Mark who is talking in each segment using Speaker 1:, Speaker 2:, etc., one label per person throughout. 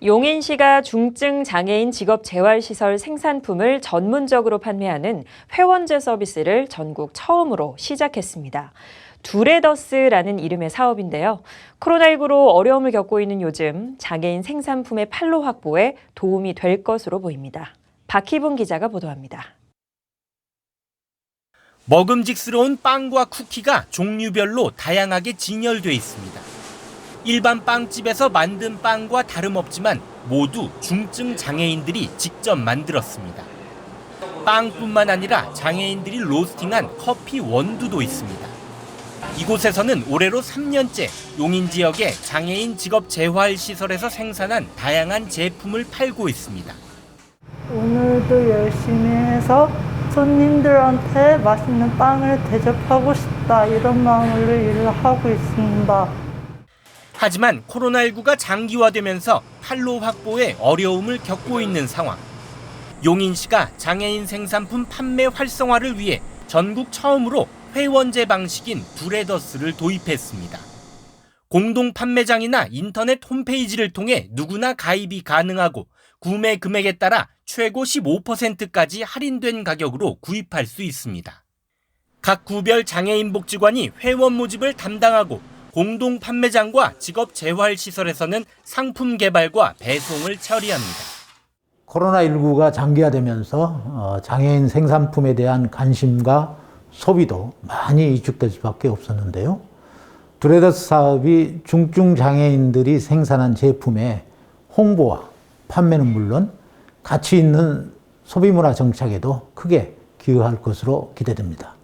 Speaker 1: 용인시가 중증 장애인 직업 재활시설 생산품을 전문적으로 판매하는 회원제 서비스를 전국 처음으로 시작했습니다. 두레더스라는 이름의 사업인데요. 코로나19로 어려움을 겪고 있는 요즘 장애인 생산품의 판로 확보에 도움이 될 것으로 보입니다. 박희분 기자가 보도합니다.
Speaker 2: 먹음직스러운 빵과 쿠키가 종류별로 다양하게 진열돼 있습니다. 일반 빵집에서 만든 빵과 다름없지만 모두 중증 장애인들이 직접 만들었습니다. 빵뿐만 아니라 장애인들이 로스팅한 커피 원두도 있습니다. 이곳에서는 올해로 3년째 용인 지역의 장애인 직업 재활 시설에서 생산한 다양한 제품을 팔고 있습니다.
Speaker 3: 오늘도 열심히 해서 손님들한테 맛있는 빵을 대접하고 싶다 이런 마음으로 일을 하고 있습니다.
Speaker 2: 하지만 코로나19가 장기화되면서 판로 확보에 어려움을 겪고 있는 상황. 용인시가 장애인 생산품 판매 활성화를 위해 전국 처음으로 회원제 방식인 브레더스를 도입했습니다. 공동 판매장이나 인터넷 홈페이지를 통해 누구나 가입이 가능하고 구매 금액에 따라 최고 15%까지 할인된 가격으로 구입할 수 있습니다. 각 구별 장애인 복지관이 회원 모집을 담당하고 공동 판매장과 직업 재활 시설에서는 상품 개발과 배송을 처리합니다.
Speaker 4: 코로나19가 장기화되면서 어, 장애인 생산품에 대한 관심과 소비도 많이 위축될 수밖에 없었는데요. 두레더스 사업이 중증 장애인들이 생산한 제품의 홍보와 판매는 물론 가치 있는 소비문화 정착에도 크게 기여할 것으로 기대됩니다.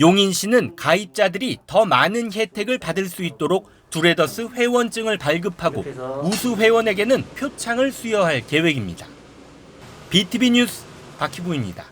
Speaker 2: 용인시는 가입자들이 더 많은 혜택을 받을 수 있도록 두레더스 회원증을 발급하고 우수 회원에게는 표창을 수여할 계획입니다. BTV 뉴스 박희부입니다.